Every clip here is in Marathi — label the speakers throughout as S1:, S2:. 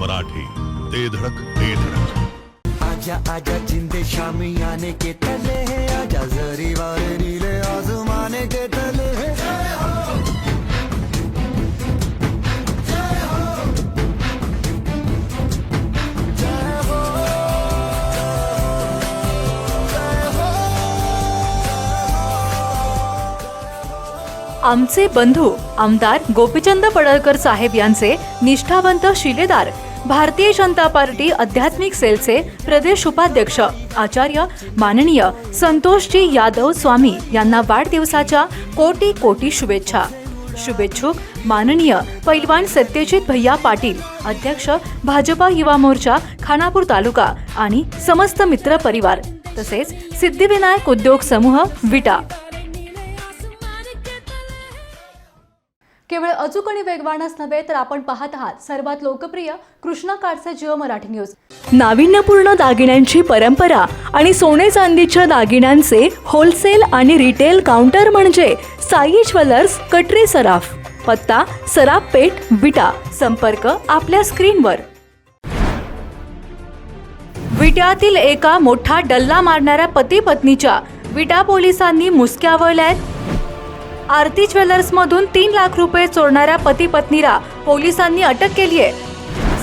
S1: मराठी. ते धडक ते धडक.
S2: आजा आजा जिंदे शामी आने के तले है. आजा जरी वाले नीले आसमाने के तले है.
S3: आमचे बंधू आमदार गोपीचंद पडळकर साहेब यांचे निष्ठावंत शिलेदार भारतीय जनता पार्टी आध्यात्मिक सेलचे प्रदेश उपाध्यक्ष आचार्य माननीय संतोषजी यादव स्वामी यांना वाढदिवसाच्या कोटी कोटी शुभेच्छा. शुभेच्छुक माननीय पैलवान सत्यजित भैया पाटील अध्यक्ष भाजपा युवा मोर्चा खानापूर तालुका आणि समस्त मित्र परिवार तसेच सिद्धिविनायक उद्योग समूह विटा. केवळ अचूक आणि वेगवानच नव्हे तर आपण पाहत आहात सर्वात लोकप्रिय कृष्णा काडसे जिओ मराठी न्यूज. नाविन्यपूर्ण दागिन्यांची परंपरा आणि सोने चांदीच्या दागिन्यांचे होलसेल आणि रिटेल काउंटर म्हणजे साई ज्वेलर्स कटरे सराफ पत्ता सराफ पेठ विटा. संपर्क आपल्या स्क्रीनवर. विट्यातील एका मोठा डल्ला मारणाऱ्या पती पत्नीच्या विटा पोलिसांनी मुसक्यावल्यात आरती ज्वेलर्समधून तीन लाख रुपये चोरणाऱ्या पती पत्नीला पोलिसांनी अटक केली आहे.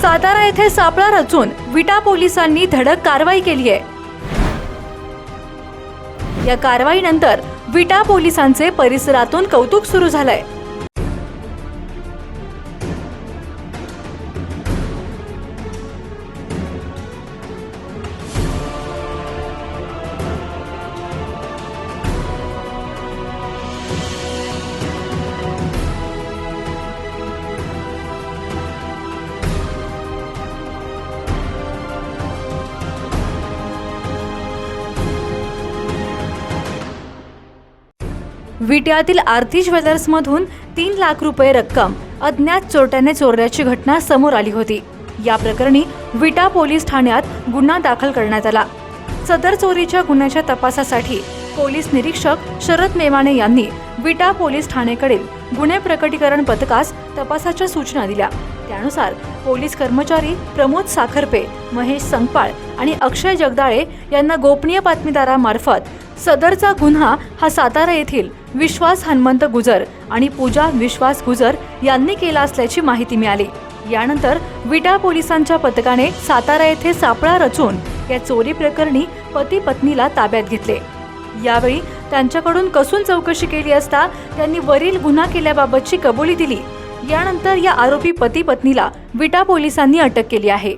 S3: सातारा येथे सापळा रचून विटा पोलिसांनी धडक कारवाई केली आहे. या कारवाईनंतर विटा पोलिसांचे परिसरातून कौतुक सुरू झालंय. विट्यातील आरती ज्वेलर्समधून तीन लाख रुपये रक्कम अज्ञात चोरट्याने चोरल्याची घटना समोर आली होती. या प्रकरणी विटा पोलीस ठाण्यात गुन्हा दाखल करण्यात आला. सदर चोरीच्या गुन्ह्याच्या तपासासाठी पोलीस निरीक्षक शरद मेवाणे यांनी विटा पोलीस ठाणेकडील गुन्हे प्रकटीकरण पथकास तपासाच्या सूचना दिल्या. त्यानुसार पोलीस कर्मचारी प्रमोद साखरपे महेश संगपाळ आणि अक्षय जगदाळे यांना गोपनीय बातमीदारामार्फत सदरचा गुन्हा हा सातारा येथील विश्वास हनुमंत गुजर आणि पूजा विश्वास गुजर यांनी केला असल्याची माहिती मिळाली. यानंतर विटा पोलिसांच्या पथकाने सातारा येथे सापळा रचून या चोरी प्रकरणी पती पत्नीला ताब्यात घेतले. यावेळी त्यांच्याकडून कसून चौकशी केली असता त्यांनी वरील गुन्हा केल्याबाबतची कबुली दिली. यानंतर या आरोपी पती पत्नीला विटा पोलिसांनी अटक केली आहे.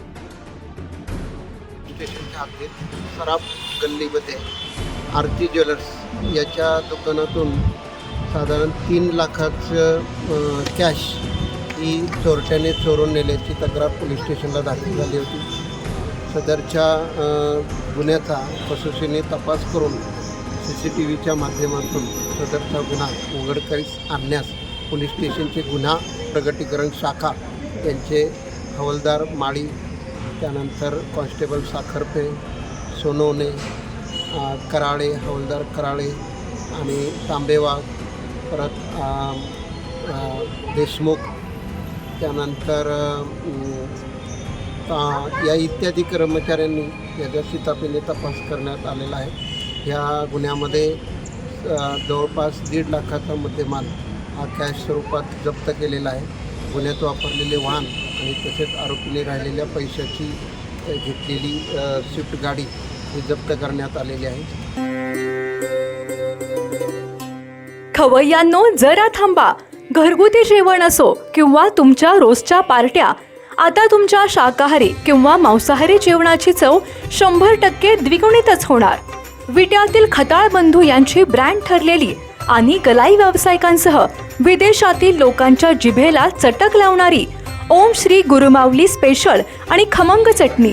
S4: आरती ज्वेलर्स याच्या दुकानातून साधारण तीन लाखाचं कॅश ही चोरट्याने चोरून नेल्याची तक्रार पोलीस स्टेशनला दाखल झाली होती. सदरच्या गुन्ह्याचा कसोशीने तपास करून सी सी टी व्हीच्या माध्यमातून सदरचा गुन्हा उघडकीस आणण्यास पोलीस स्टेशनचे गुन्हा प्रगटीकरण शाखा यांचे हवालदार माळी त्यानंतर कॉन्स्टेबल साखरपे सोनवणे कराळे हवलदार कराळे आणि तांबेवाग परत देशमुख त्यानंतर या इत्यादी कर्मचाऱ्यांनी याच्या शितापीने तपास करण्यात आलेला आहे. ह्या गुन्ह्यामध्ये जवळपास दीड लाखाचा मुद्देमाल हा कॅश स्वरूपात जप्त केलेला आहे. गुन्ह्यात वापरलेले वाहन आणि तसेच आरोपीने राहिलेल्या पैशाची घेतलेली स्विफ्ट गाडी ही जप्त करण्यात आलेली आहे.
S3: खवय्यांनो जरा थांबा. घरगुती जेवण असो किंवा तुमच्या रोजच्या पार्ट्या आता तुमच्या शाकाहारी किंवा मांसाहारी जेवणाची चव शंभर टक्के द्विगुणितच होणार. विट्यातील खताळ बंधू यांची ब्रँड ठरलेली आणि गलाई व्यावसायिकांसह विदेशातील लोकांच्या जिभेला चटक लावणारी ओम श्री गुरुमावली स्पेशल आणि खमंग चटणी.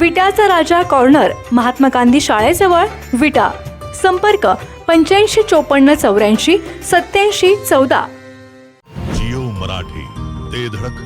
S3: विटाचा राजा कॉर्नर महात्मा गांधी शाळेजवळ विटा. संपर्क पंच्याऐंशी चोपन्न चौऱ्याऐंशी सत्याऐंशी चौदा.
S1: जिओ मराठी ते धडक.